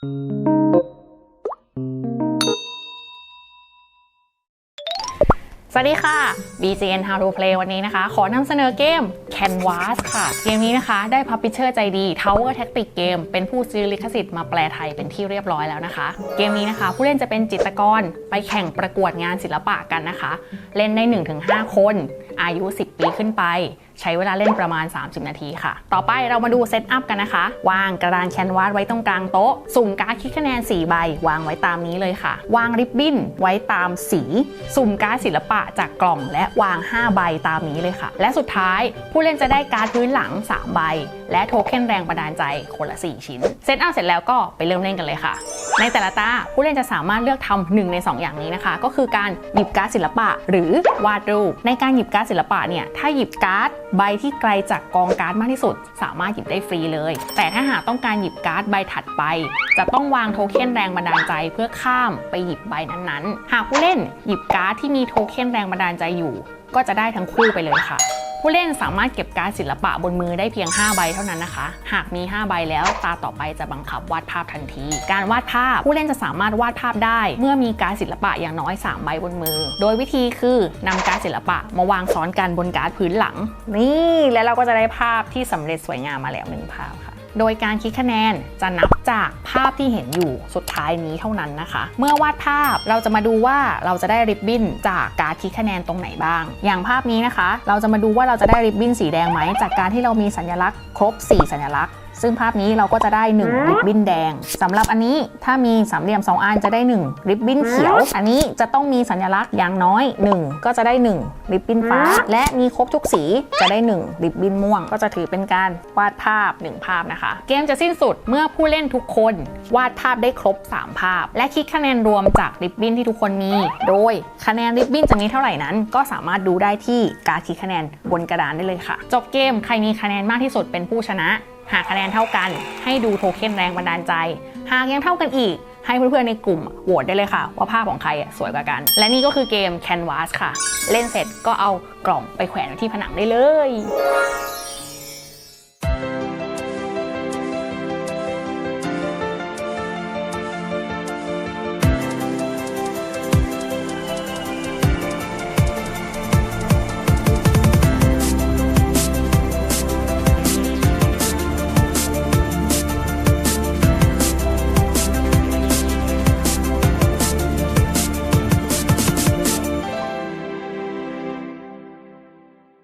สวัสดีค่ะ BGN How to Play วันนี้นะคะ ขอนำเสนอเกม Canvas ค่ะ เกมนี้นะคะ ได้พับพิเชอร์ใจดี Tower Tactics Game เป็นผู้ซื้อลิขสิทธิ์มาแปลไทยเป็นที่เรียบร้อยแล้วนะคะ เกมนี้นะคะ ผู้เล่นจะเป็นจิตรกรไปแข่งประกวดงานศิลปะกันนะคะ เล่นได้ 1-5 คน อายุ 10 ปีขึ้นไป ใช้เวลาเล่นประมาณ 30 นาทีค่ะ ต่อไปเรามาดูเซตอัพกันนะคะ วางกระดานแคนวาสไว้ตรงกลางโต๊ะ สุ่มการ์ดคิดคะแนน 4 ใบ วางไว้ตามนี้เลยค่ะ วางริบบิ้นไว้ตามสี สุ่มการ์ดศิลปะจากกล่องและวาง 5 ใบตามนี้เลยค่ะ และสุดท้ายผู้เล่นจะได้การ์ดพื้นหลัง 3 ใบ และโทเค็นแรงบันดาลใจคนละ 4 ชิ้น เซตอัพเสร็จแล้วก็ไปเริ่มเล่นกันเลยค่ะ ในแต่ละตาผู้เล่นจะสามารถเลือกทำหนึ่งใน 2 อย่างนี้นะคะ ก็คือการหยิบการ์ดศิลปะ หรือวาดรูป ในการหยิบการ์ดศิลปะเนี่ยถ้าหยิบการ์ดใบที่ไกลจากกองการ์ดมากที่สุด สามารถหยิบได้ฟรีเลย แต่ถ้าหากต้องการหยิบการ์ดใบถัดไป จะต้องวางโทเค็นแรงบันดาลใจเพื่อข้ามไปหยิบใบนั้นๆ หากผู้เล่นหยิบการ์ดที่มีโทเค็นแรงบันดาลใจอยู่ ก็จะได้ทั้งคู่ไปเลยค่ะ ผู้เล่นสามารถเก็บการดศิลปะบนมือได้เพียง 5 ใบเท่านั้นนะคะ หากมี 5 ใบแล้วตาต่อไปจะบังคับวาดภาพทันที การวาดภาพผู้เล่นจะสามารถวาดภาพได้ เมื่อมีการดศิลปะอย่างน้อย 3 ใบบนมือ โดยวิธีคือนำการดศิลปะมาวางซ้อนกันบนการ์ดพื้นหลัง นี่แล้วเราก็จะได้ภาพที่สำเร็จสวยงามมาแล้วหนึ่งภาพค่ะ โดยการคิดคะแนนจะนับจากภาพที่เห็นอยู่สุดท้ายนี้เท่านั้นนะคะ เมื่อวาดภาพเราจะมาดูว่าเราจะได้ริบบิ้นจากการคิดคะแนนตรงไหนบ้าง อย่างภาพนี้นะคะ เราจะมาดูว่าเราจะได้ริบบิ้นสีแดงไหมจากการที่เรามีสัญลักษณ์ครบ 4 สัญลักษณ์ ซึ่งภาพนี้เราก็จะได้ 1 ริบบิ้นแดงสำหรับอันนี้ถ้ามีสามเหลี่ยม 2 อันจะได้ 1 ริบบิ้นเขียว อันนี้จะต้องมีสัญลักษณ์อย่างน้อย 1 ก็จะได้ 1 ริบบิ้นฟ้า และมีครบทุกสีจะได้ 1 ริบบิ้นม่วง ก็จะถือเป็นการวาดภาพ 1 ภาพนะคะ เกมจะสิ้นสุดเมื่อผู้เล่นทุกคนวาดภาพได้ครบ 3 ภาพ และคิดคะแนนรวมจากริบบิ้นที่ทุกคนมี โดยคะแนนริบบิ้นจะมีเท่าไหร่นั้น ก็สามารถดูได้ที่การคิดคะแนนบนกระดานได้เลยค่ะ จบเกมใครมีคะแนนมากที่สุดเป็นผู้ชนะ หากคะแนนเท่ากัน ให้ดูโทเค็นแรงบันดาลใจ หากยังเท่ากันอีก ให้เพื่อนๆในกลุ่มโหวตได้เลยค่ะ ว่าภาพของใครสวยกว่ากัน และนี่ก็คือเกม Canvas ค่ะ เล่นเสร็จก็เอากล่องไปแขวนที่ผนังได้เลย